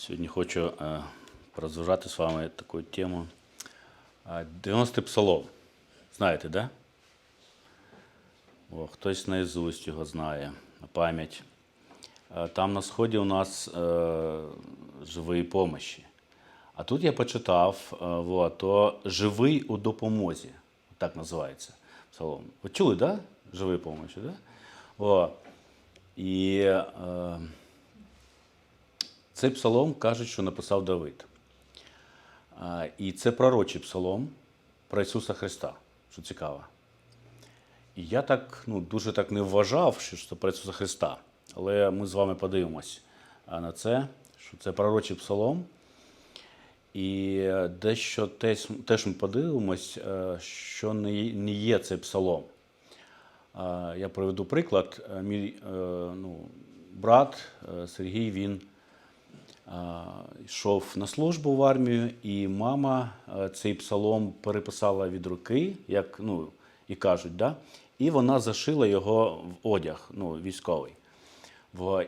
Сьогодні хочу е, порозважати з вами таку тему. Е, 90-й псалом. Знаєте, да? О, хтось наизусть його знає, на пам'ять. Е, Там на сході у нас е, живої помощі. А тут я почитав, е, то живий у допомозі. Так називається псалом. Ви чули, да? Живої помощі, да? О. І е, цей псалом кажуть, що написав Давид. І це пророчий псалом про Ісуса Христа, що цікаво. І я так ну, дуже так не вважав, що це про Ісуса Христа. Але ми з вами подивимось на це, що це пророчий псалом. І е, дещо теж, ми подивимось, е, що не є- цей псалом. Я приведу приклад. Е, Мій ну, брат Сергій він йшов на службу в армію, і мама е, цей псалом переписала від руки, як ну, і кажуть, да? і вона зашила його в одяг ну, військовий.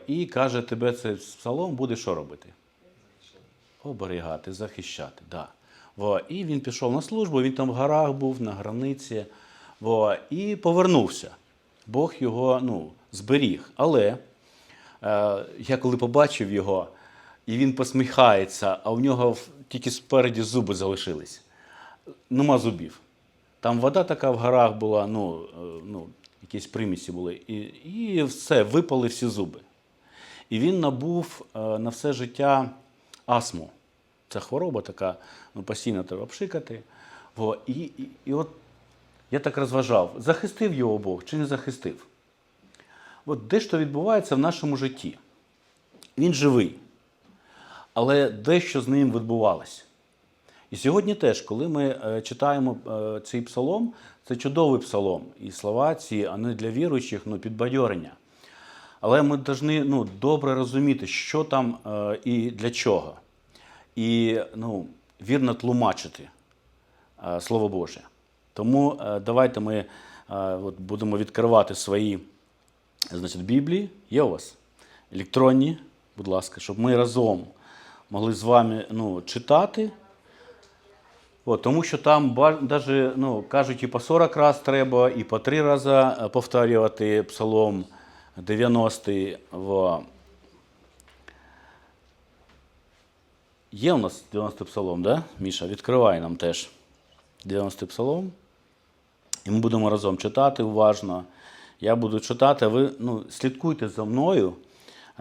І каже, тебе цей псалом буде що робити? Оберігати, захищати. Да. І він пішов на службу, він там в горах був, на границі, і повернувся. Бог його ну, зберіг. Але е, я коли побачив його, і він посміхається, а у нього тільки спереді зуби залишились. Нема зубів. Там вода така в горах була, ну, е, ну якісь примісі були, і, і все, випали всі зуби. І він набув е, на все життя астму. Це хвороба така, ну, постійно треба пшикати. Во, і, і, і от я так розважав, захистив його Бог чи не захистив? От дещо відбувається в нашому житті. Він живий, але дещо з ним відбувалося. І сьогодні теж, коли ми е, читаємо е, цей псалом, це чудовий псалом. І слова ці, вони для віруючих ну, підбадьорення. Але ми повинні ну, добре розуміти, що там е, і для чого. І ну, вірно тлумачити Слово Боже. Тому давайте ми от будемо відкривати свої значить, Біблії. Є у вас електронні, будь ласка, щоб ми разом могли з вами ну, читати. От, тому що там даже, ну, кажуть, і по 40 раз треба, і по 3 рази е, повторювати псалом 90-й. Во. Є у нас 90-й псалом, да? Міша, відкривай нам теж 90-й псалом. І ми будемо разом читати уважно. Я буду читати, ви ну, слідкуйте за мною,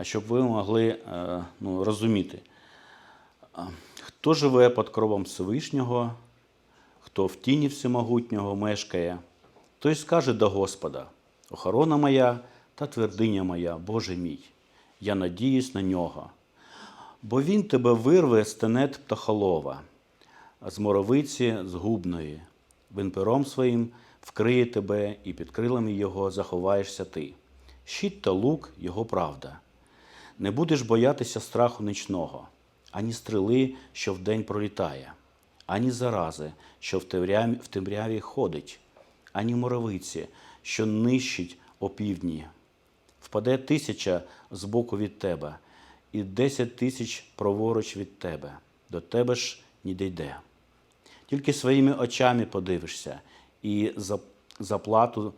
щоб ви могли е, ну, розуміти. Хто живе під кровом Всевишнього, хто в тіні всемогутнього мешкає, той скаже до Господа: Охорона моя та твердиня моя, Боже мій, я надіюсь на нього. Бо він тебе вирве з тенет птахолова, з моровиці згубної. Він пером своїм вкриє тебе, і під крилами його заховаєшся ти. Щит та лук його правда. Не будеш боятися страху нічного, ані стріли, що вдень пролітає, ані зарази, що в темряві, ходить, ані моровиці, що нищить опівдні. Впаде тисяча з боку від тебе, і десять тисяч праворуч від тебе, до тебе ж не дійде. Тільки своїми очами подивишся, і за- заплату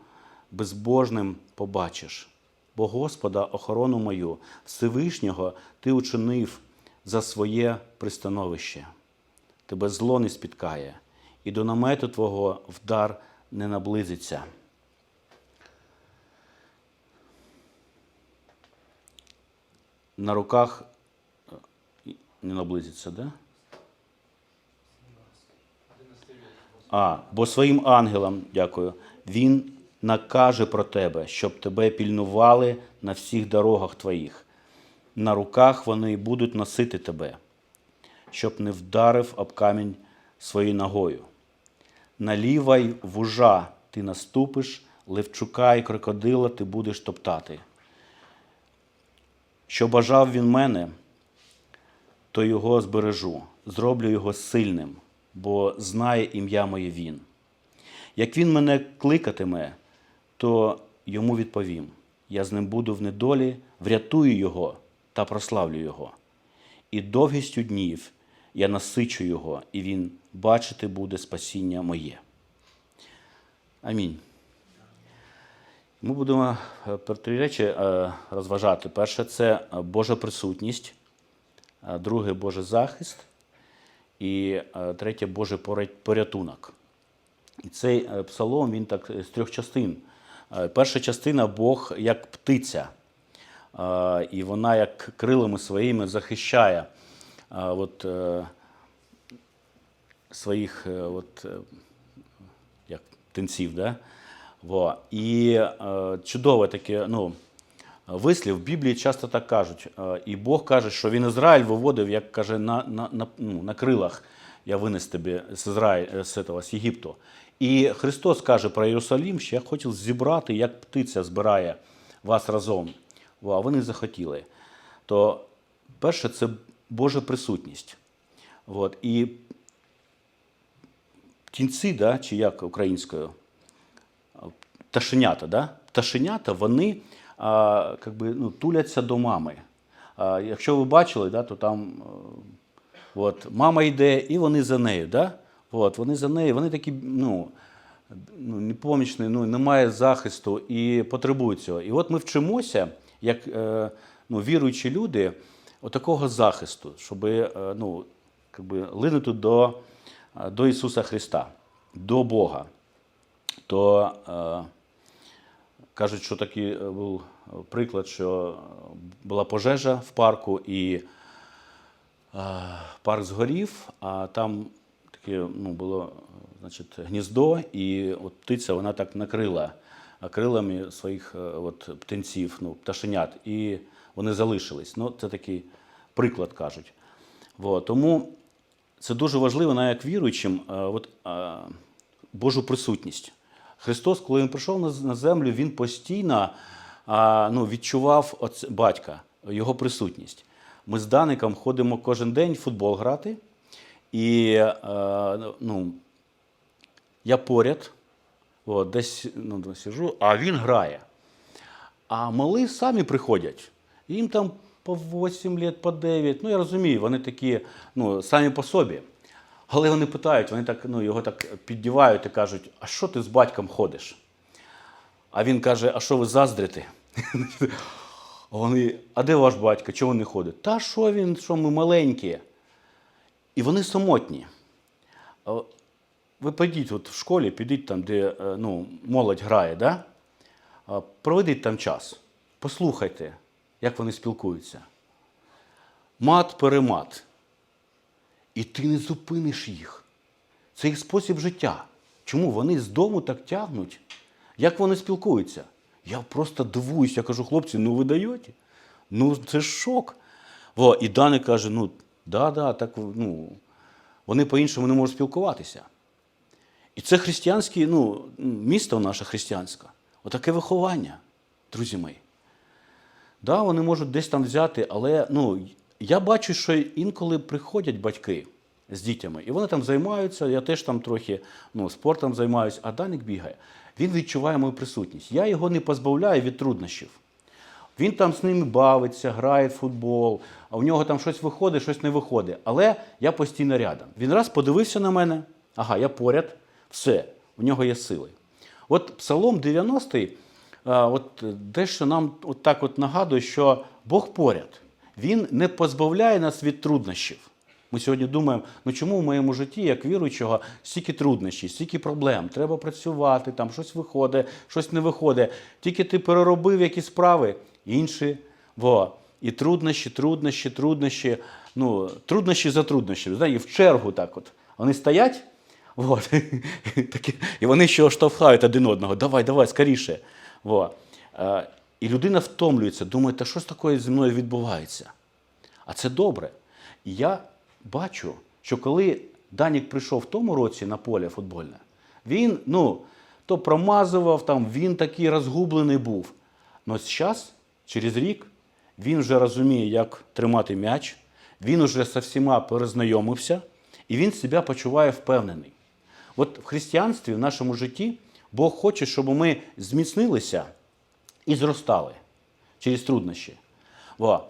безбожним побачиш. Бо Господа, охорону мою, Всевишнього ти учинив за своє пристановище. Тебе зло не спіткає, і до намету Твого вдар не наблизиться. На руках е, не наблизиться, да? А, бо своїм ангелам, дякую, він накаже про тебе, щоб тебе пільнували на всіх дорогах твоїх. На руках вони будуть носити тебе, щоб не вдарив об камінь своєю ногою. Наліва й вужа ти наступиш, левчука і крокодила ти будеш топтати. Що бажав він мене, то його збережу, зроблю його сильним, бо знає ім'я моє він. Як він мене кликатиме, то йому відповім: я з ним буду в недолі, врятую його та прославлю його. і довгістю днів я насичу його, і він бачити буде спасіння моє. Амінь. Ми будемо е, про три речі е, розважати. Перше це Божа присутність, е, друге Божий захист, і третє Божий порятунок. І цей псалом він так з трьох частин. Перша частина Бог як птиця, і вона як крилами своїми захищає е, от, е, своїх е, от, як птенців. Да? Во. І чудове таке ну, вислів в Біблії часто так кажуть. І Бог каже, що він Ізраїль виводив, як каже, на, на, на, ну, на крилах я винес тебе з Ізраїль, з, этого, з Єгипту. І Христос каже про Єрусалим, що я хотів зібрати, як птиця збирає вас разом. А вони захотіли. То перше, це Божа присутність. От. І птінці, да, чи як українською, пташенята, да? пташенята, вони а, как би, ну, туляться до мами. А, якщо ви бачили, да, то там е, от, мама йде, і вони за нею. Да? От, вони за нею, вони такі, ну, ну, непомічні, ну, немає захисту і потребують цього. І от ми вчимося, як е, ну, віруючі люди, отакого захисту, щоб е, ну, как би, линути до, е, до Ісуса Христа, до Бога. То кажуть, що такий був приклад, що була пожежа в парку, і парк згорів, а там таке ну, було значить, гніздо, і от птиця вона так накрила крилами своїх е, от, птенців, ну, пташенят, і вони залишились. Ну, це такий приклад кажуть. Вот. Тому це дуже важливо, навіть як віруючим, е, от, е, Божу присутність. Христос, коли він прийшов на, землю, він постійно ну, відчував оце, батька, його присутність. Ми з Даником ходимо кожен день в футбол грати, і ну, я поряд, от, десь ну, сижу, а він грає. А мали самі приходять. Їм там по 8 лет, по 9. Ну, я розумію, вони такі ну, самі по собі. Але вони питають, вони так, ну, його так піддівають і кажуть, а що ти з батьком ходиш? А він каже, а що ви заздрите? Вони, а де ваш батько? Чого не ходить? Та що він, що ми маленькі? І вони самотні. Ви підіть от в школі, підіть там, де е, ну, молодь грає, да? Проведіть там час. Послухайте, як вони спілкуються. Мат-перемат. І ти не зупиниш їх. Це їх спосіб життя. Чому вони з дому так тягнуть? Як вони спілкуються? Я просто дивуюсь, я кажу, хлопці, ну ви даєте? Ну, це ж шок. Во, і Дани каже: ну, да, да, так, ну, вони по-іншому не можуть спілкуватися. І це християнське, ну, місто наше християнське. Отаке виховання, друзі мої. Да, вони можуть десь там взяти, але ну, я бачу, що інколи приходять батьки з дітями, і вони там займаються, я теж там трохи ну, спортом займаюся, а Даник бігає. Він відчуває мою присутність. Я його не позбавляю від труднощів. Він там з ними бавиться, грає в футбол, а у нього там щось виходить, щось не виходить. Але я постійно рядом. Він раз подивився на мене, ага, я поряд, все, у нього є сили. От Псалом 90-й от дещо нам от так от нагадує, що Бог поряд. Він не позбавляє нас від труднощів. Ми сьогодні думаємо, ну чому в моєму житті, як віруючого, стільки труднощів, стільки проблем, треба працювати, там щось виходить, щось не виходить. Тільки ти переробив якісь справи, інші. Во. І труднощі, труднощі, труднощі. Ну, труднощі за труднощі. Знаєте, в чергу так от. Вони стоять, от, такі, і вони ще штовхають один одного. Давай, давай, скоріше. Во. Е, І людина втомлюється, думає, та що ж таке зі мною відбувається? А це добре. І я бачу, що коли Данік прийшов в тому році на поле футбольне, він ну, то промазував, там, він такий розгублений був. Але зараз, через рік, він вже розуміє, як тримати м'яч, він вже зі всіма перезнайомився, і він себе почуває впевнений. От в християнстві, в нашому житті, Бог хоче, щоб ми зміцнилися і зростали через труднощі. Во.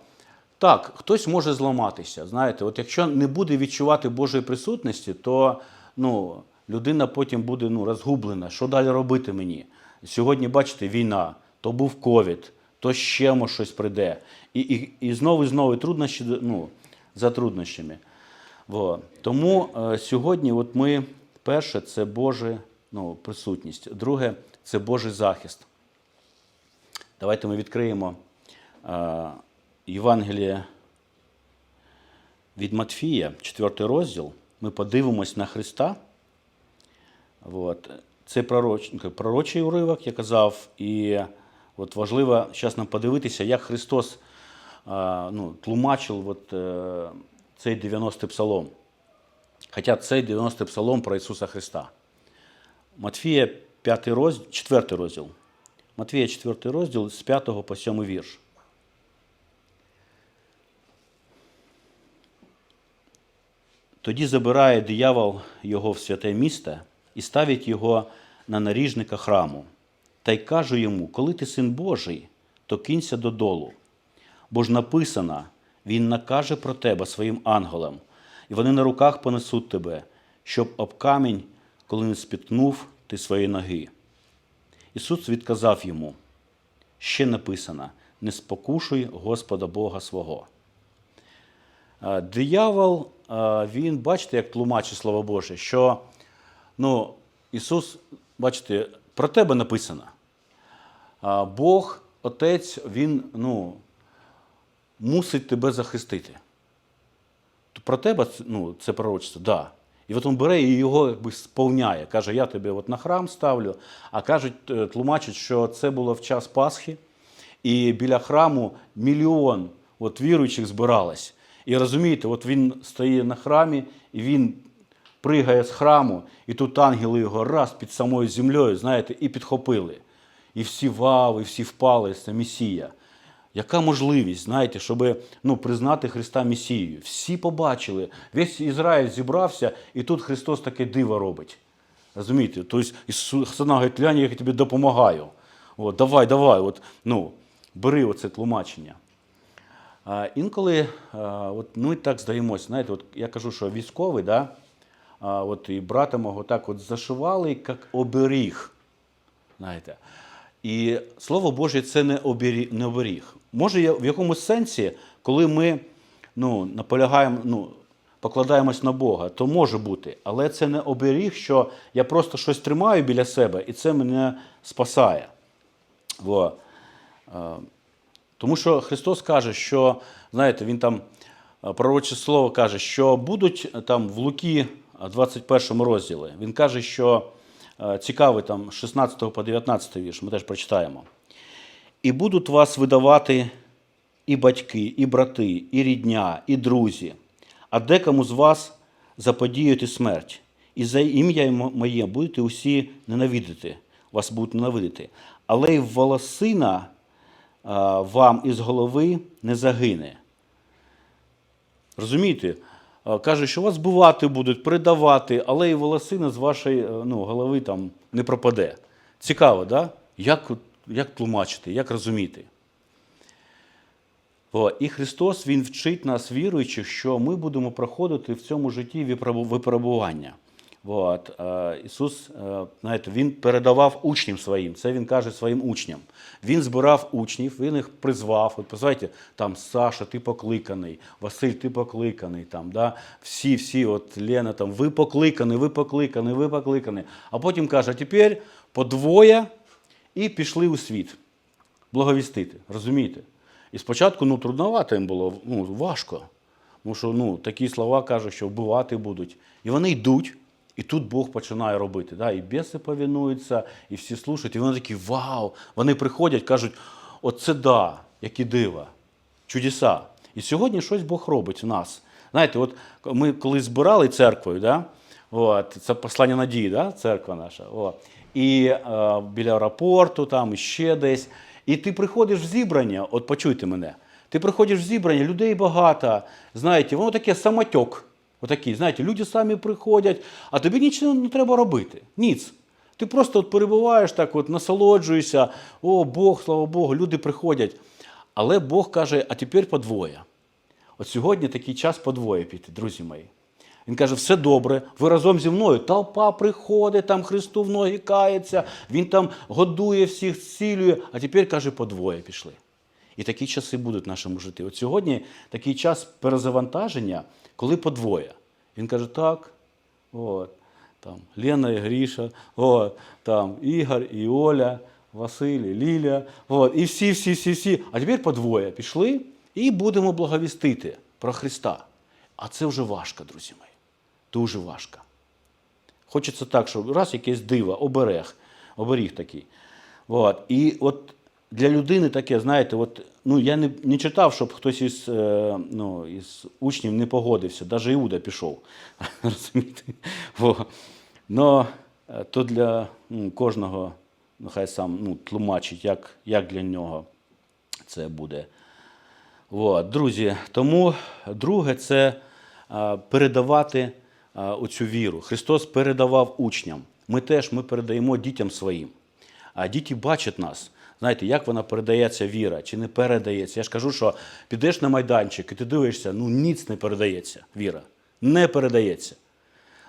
Так, хтось може зламатися. Знаєте, от якщо не буде відчувати Божої присутності, то ну, людина потім буде ну, розгублена. Що далі робити мені? Сьогодні, бачите, війна, то був ковід, то ще мо щось прийде. І, і, і знову і знову труднощі ну, за труднощами. Во. Тому е, сьогодні от ми, перше, це Божа ну, присутність. Друге, це Божий захист. Давайте ми відкриємо е, Євангеліє від Матфія, 4 розділ. Ми подивимось на Христа. От. Це пророч, ну, пророчий уривок, я казав, і от важливо зараз нам подивитися, як Христос а, ну, тлумачив от, е, цей 90-й псалом. Хоча цей 90-й псалом про Ісуса Христа. Матфія 5 розділ, 4 розділ. Матвія 4 розділ з 5 по 7 вірш. Тоді забирає диявол його в святе місто і ставить його на наріжника храму. Та й каже йому: коли ти син Божий, то кинься додолу. Бо ж написано, він накаже про тебе своїм ангелам, і вони на руках понесуть тебе, щоб об камінь, коли не спіткнув ти свої ноги. Ісус відказав йому: ще написано: не спокушуй Господа Бога свого. Диявол, він, бачите, як тлумачить Слово Боже, що ну, Ісус, бачите, про тебе написано. Бог, Отець, Він ну, мусить тебе захистити. Про тебе ну, це пророчество. Да. І от він бере і його якби сповняє. Каже, я тебе от на храм ставлю, а кажуть, е, тлумачать, що це було в час Пасхи, і біля храму мільйон от, віруючих збиралось. І розумієте, от він стоїть на храмі, і він пригає з храму, і тут ангели його раз під самою землею, знаєте, і підхопили. І всі вау, і всі впали, це Месія. Яка можливість, знаєте, щоб ну, признати Христа Месією? Всі побачили, весь Ізраїль зібрався, і тут Христос таке диво робить. Розумієте? Тобто Ісус говорить, я тобі допомагаю. От, давай, давай, от, ну, бери оце тлумачення. А, інколи а, от, ми так здаємося, знаєте, от я кажу, що військовий, да, а, от, і брата мого так от зашивали, як оберіг. Знаєте. І Слово Боже це не оберіг. Може, є в якомусь сенсі, коли ми ну, наполягаємо, ну, покладаємось на Бога, то може бути. Але це не оберіг, що я просто щось тримаю біля себе, і це мене спасає. Во. Е, Тому що Христос каже, що, знаєте, Він там е, пророче слово каже, що будуть е, там в Луки е, 21 розділі. Він каже, що цікавий там 16 по 19 вірш, ми теж прочитаємо. І будуть вас видавати і батьки, і брати, і рідня, і друзі, а декому з вас заподіяти смерть. І за ім'я моє будете усі ненавидити, вас будуть ненавидити. Але й волосина вам із голови не загине. Розумієте? Каже, що вас бувати будуть, придавати, але і волосина з вашої ну, голови там не пропаде. Цікаво, да? як, як тлумачити, як розуміти? І Христос Він вчить нас, віруючих, що ми будемо проходити в цьому житті випробування. От. е, Ісус, е, знаєте, Він передавав учням своїм, це Він каже своїм учням. Він збирав учнів, він їх призвав. От позивайте, там Саша, ти покликаний, Василь, ти покликаний, там, да? всі, всі, от Лена, там, ви покликані, ви покликані, ви покликані. А потім каже, а тепер по двоє і пішли у світ благовістити. Розумієте? І спочатку ну, трудновато їм було, ну, важко. Тому що ну, такі слова кажуть, що вбивати будуть. І вони йдуть, і тут Бог починає робити. Да? І біси повінуються, і всі слушають. І вони такі вау! Вони приходять, кажуть, оце да, які дива, чудеса. І сьогодні щось Бог робить в нас. Знаєте, от ми коли збирали церквою, да? От, це послання надії, да? церква наша. От. І е, біля аеропорту, там і ще десь. І ти приходиш в зібрання, от почуйте мене, ти приходиш в зібрання, людей багато, знаєте, воно таке самотьок. Отакий, знаєте, люди самі приходять, а тобі нічого не треба робити. Ніц. Ти просто от перебуваєш так, от насолоджуєшся, о Бог, слава Богу, люди приходять. Але Бог каже, а тепер подвоє. От сьогодні такий час подвоє піти, друзі мої. Він каже, все добре, ви разом зі мною. Толпа приходить, там Христу в ноги кається, він там годує всіх, зцілює, а тепер, каже, подвоє пішли. І такі часи будуть в нашому житті. От сьогодні такий час перезавантаження, коли подвоє. Він каже, так, от, там Лена і Гріша, от, там Ігор і Оля, Василь, і Ліля, от, і всі, всі, всі, всі. А тепер подвоє пішли і будемо благовістити про Христа. А це вже важко, друзі мої. Дуже важко. Хочеться так, щоб раз якесь диво, оберег, оберіг такий. От. І от для людини таке, знаєте, от, ну, я не, не читав, щоб хтось із, е, ну, із учнів не погодився, навіть Іуда пішов. Розумієте? Но е, то для м, кожного, нехай сам ну, тлумачить, як, як для нього це буде. От, друзі, тому друге це а, передавати оцю віру. Христос передавав учням. Ми теж ми передаємо дітям своїм. А діти бачать нас. Знаєте, як вона передається віра, чи не передається. Я ж кажу, що підеш на майданчик і ти дивишся, ну ніц не передається віра. Не передається.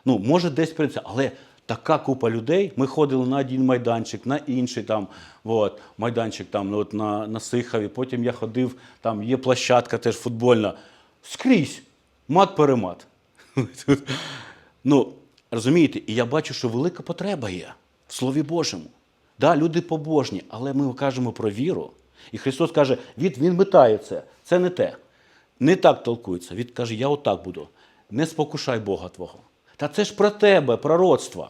Ну, може, десь передається, але така купа людей. Ми ходили на один майданчик, на інший там, от, майданчик там, от, на, на Сихові. Потім я ходив, там є площадка теж футбольна. Скрізь. Мат-перемат. ну, розумієте, і я бачу, що велика потреба є в Слові Божому. Да, люди побожні, але ми кажемо про віру. І Христос каже, від, Він метає це. Це не те. Не так толкується. Він каже, я отак буду. Не спокушай Бога Твого. Та це ж про тебе, пророцтво.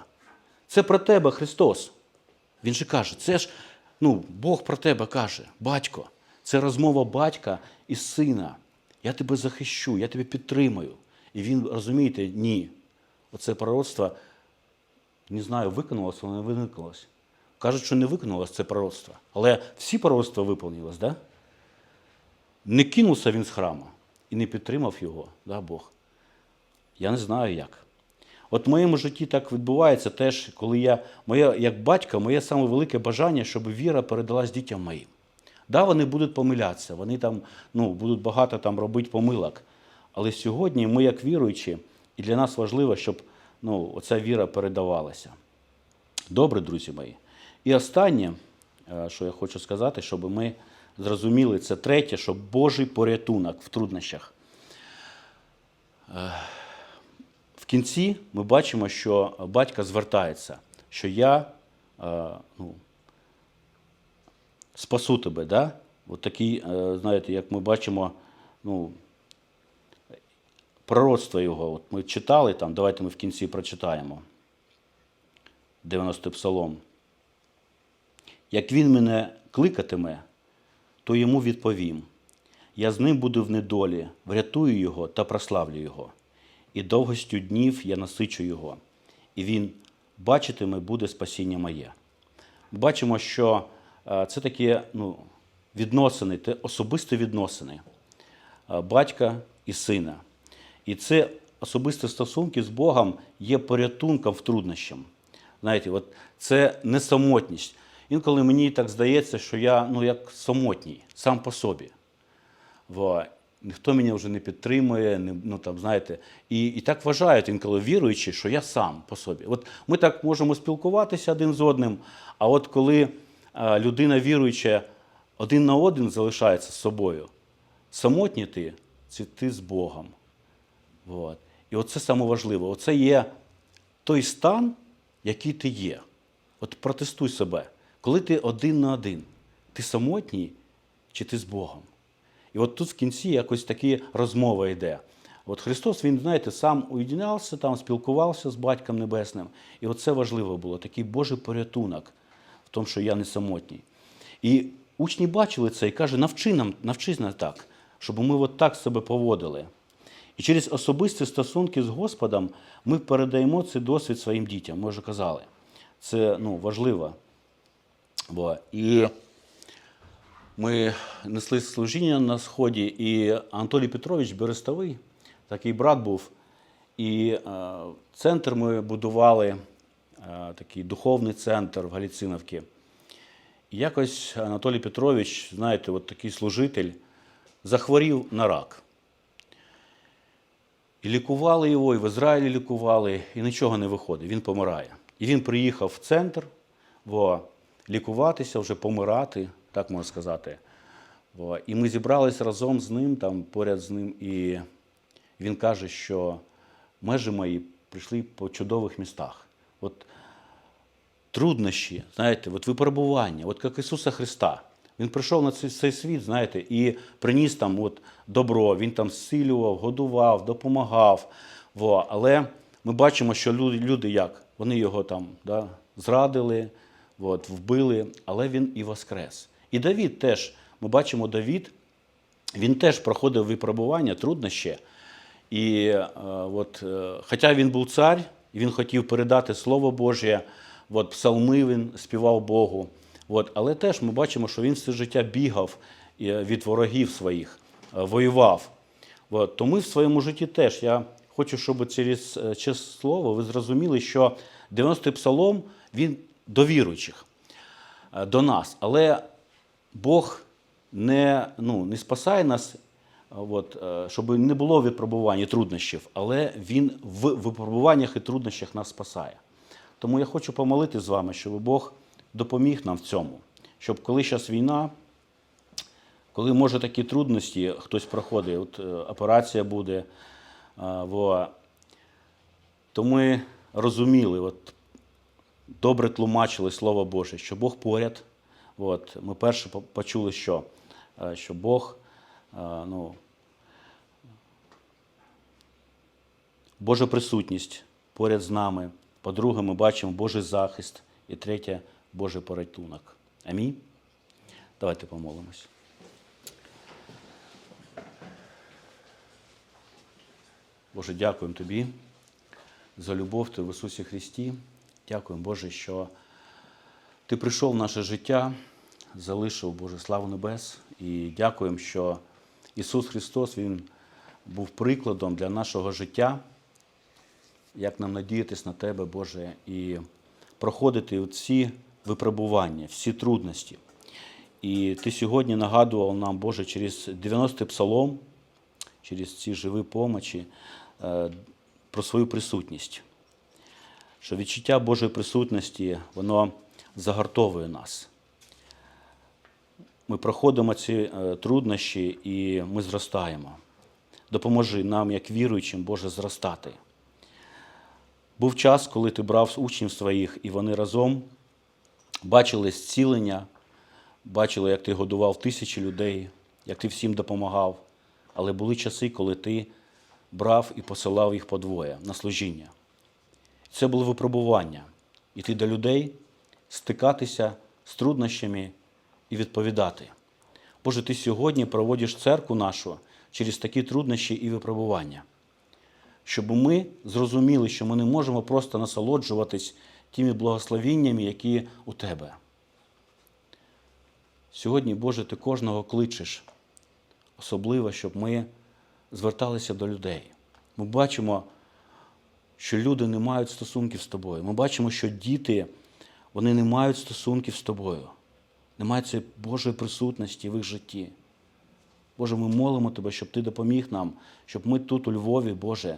Це про тебе Христос. Він же каже, це ж ну, Бог про тебе каже, батько. Це розмова батька і сина. Я тебе захищу, я тебе підтримую. І він, розумієте, ні. Оце пророцтво, не знаю, виконалося, воно не виконалося. Кажуть, що не виконалося це пророцтво. Але всі пророцтва виконалось, да? Не кинувся він з храму і не підтримав його, да, Бог. Я не знаю як. От в моєму житті так відбувається теж, коли я, моє, як батько, моє саме велике бажання, щоб віра передалась дітям моїм. Да, вони будуть помилятися, вони там ну, будуть багато там робити помилок. Але сьогодні ми, як віруючі, і для нас важливо, щоб ну, оця віра передавалася. Добре, друзі мої. І останнє, е, що я хочу сказати, щоб ми зрозуміли, це третє, що Божий порятунок в труднощах. Е, В кінці ми бачимо, що батько звертається, що я е, ну, спасу тебе. Да? От такий, знаєте, як ми бачимо, ну, пророцтво його. От ми читали там, давайте ми в кінці прочитаємо. 90 псалом. Як він мене кликатиме, то йому відповім. Я з ним буду в недолі, врятую його та прославлю його. І довгостю днів я насичу його, і він бачитиме, буде спасіння моє. Бачимо, що е, це такі ну, відносини, те особисті відносини е, батька і сина. І це особисті стосунки з Богом є порятунком в труднощам. Знаєте, от це не самотність. Інколи мені так здається, що я ну, як самотній, сам по собі. Во. Ніхто мене вже не підтримує, не, ну, там, знаєте, і, і так вважають інколи віруючі, що я сам по собі. От ми так можемо спілкуватися один з одним, а от коли а, людина віруюча один на один залишається з собою, самотній ти це ти з Богом. От. І оце саме важливо. Оце є той стан, який ти є. От протестуй себе. Коли ти один на один, ти самотній чи ти з Богом? І от тут в кінці якось такі розмова йде. От Христос, Він, знаєте, сам уєднявся, там спілкувався з Батьком Небесним. І оце важливо було, такий Божий порятунок в тому, що я не самотній. І учні бачили це і каже, навчи нам, навчись нас так, щоб ми от так себе поводили. І через особисті стосунки з Господом ми передаємо цей досвід своїм дітям, ми вже казали. Це ну, важливо. Бо, і ми несли служіння на Сході, і Анатолій Петрович Берестовий, такий брат був. І е, центр ми будували, е, такий духовний центр в Галіциновці. І якось Анатолій Петрович, знаєте, от такий служитель, захворів на рак. І лікували його, і в Ізраїлі лікували, і нічого не виходить. Він помирає. І він приїхав в центр во, лікуватися, вже помирати, так можна сказати. Во. І ми зібралися разом з ним, там, поряд з ним, і він каже, що межі мої прийшли по чудових містах. От труднощі, знаєте, от випробування, от як Ісуса Христа. Він прийшов на цей, цей світ, знаєте, і приніс там от добро, він там зцілював, годував, допомагав. Во. Але ми бачимо, що люди, люди як? Вони його там да, зрадили, от, вбили, але він і воскрес. І Давід теж, ми бачимо, Давід, він теж проходив випробування, труднощі. І е, от, е, хоча він був цар, він хотів передати Слово Боже, от, псалми він співав Богу. От, але теж ми бачимо, що він все життя бігав е, від ворогів своїх, е, воював. От, то ми в своєму житті теж. Я хочу, щоб через е, це слово ви зрозуміли, що 90-й псалом він до віруючих, до нас. Але Бог не, ну, не спасає нас, от, щоб не було випробувань і труднощів, але Він в випробуваннях і труднощах нас спасає. Тому я хочу помолити з вами, щоб Бог допоміг нам в цьому, щоб коли зараз війна, коли може такі трудності, хтось проходить, от е, операція буде, а, во, то ми розуміли, от, добре тлумачили Слово Боже, що Бог поряд. От, ми перше почули, що, Е, що Бог, е, ну, Божа присутність поряд з нами. По-друге, ми бачимо Божий захист. І третє Божий порятунок. Амінь. Давайте помолимось. Боже, дякуємо Тобі за любов Ти в Ісусі Христі. Дякуємо, Боже, що Ти прийшов в наше життя, залишив Боже славу небес. І дякуємо, що Ісус Христос Він був прикладом для нашого життя, як нам надіятись на Тебе, Боже, і проходити всі випробування, всі трудності. І Ти сьогодні нагадував нам, Боже, через 90-й псалом, через ці живі помочі е, про свою присутність. Що відчуття Божої присутності, воно загартовує нас. Ми проходимо ці е, труднощі і ми зростаємо. Допоможи нам, як віруючим, Боже, зростати. Був час, коли ти брав учнів своїх, і вони разом бачили зцілення, бачили, як ти годував тисячі людей, як ти всім допомагав. Але були часи, коли ти брав і посилав їх подвоє на служіння. Це було випробування. Іти до людей, стикатися з труднощами і відповідати. Боже, ти сьогодні проводиш церкву нашу через такі труднощі і випробування щоб ми зрозуміли, що ми не можемо просто насолоджуватись тими благословіннями, які у тебе. Сьогодні, Боже, ти кожного кличеш, особливо, щоб ми зверталися до людей. Ми бачимо, що люди не мають стосунків з тобою. Ми бачимо, що діти вони не мають стосунків з тобою, немає цієї Божої присутності в їх житті. Боже, ми молимо Тебе, щоб Ти допоміг нам, щоб ми тут, у Львові, Боже,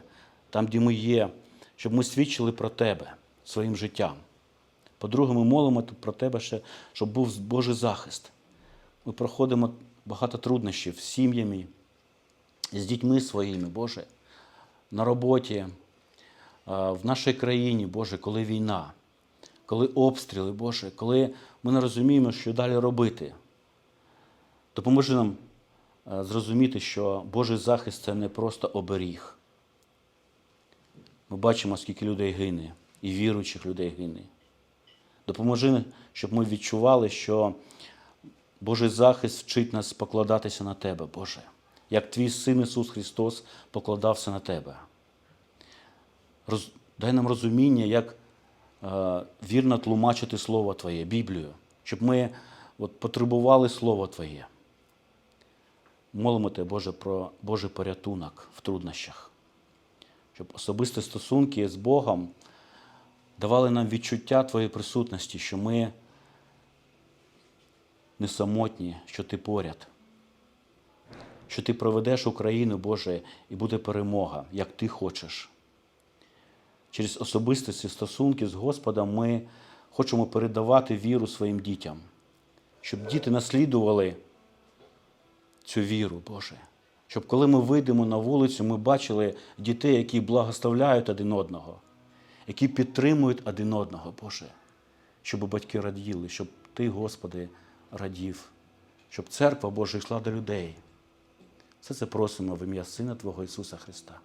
там, де ми є, щоб ми свідчили про Тебе своїм життям. По-друге, ми молимо про Тебе, ще, щоб був Божий захист. Ми проходимо багато труднощів з сім'ями, з дітьми своїми, Боже, на роботі, в нашій країні, Боже, коли війна, коли обстріли, Боже, коли ми не розуміємо, що далі робити. Допоможи нам е, зрозуміти, що Божий захист це не просто оберіг. Ми бачимо, скільки людей гине, і віруючих людей гине. Допоможи, щоб ми відчували, що Божий захист вчить нас покладатися на Тебе, Боже, як Твій Син Ісус Христос покладався на Тебе. Роз... Дай нам розуміння, як е, вірно тлумачити Слово Твоє, Біблію, щоб ми от, потребували Слово Твоє. Молимо Тебе, Боже, про Божий порятунок в труднощах, щоб особисті стосунки з Богом давали нам відчуття Твоєї присутності, що ми не самотні, що Ти поряд. що Ти проведеш Україну, Боже, і буде перемога, як Ти хочеш. Через особистості стосунки з Господом ми хочемо передавати віру своїм дітям, щоб діти наслідували цю віру, Боже. Щоб коли ми вийдемо на вулицю, ми бачили дітей, які благословляють один одного, які підтримують один одного, Боже. Щоб батьки раділи, щоб Ти, Господи, радів, щоб церква Божа йшла до людей. Все це просимо в ім'я Сина Твого Ісуса Христа.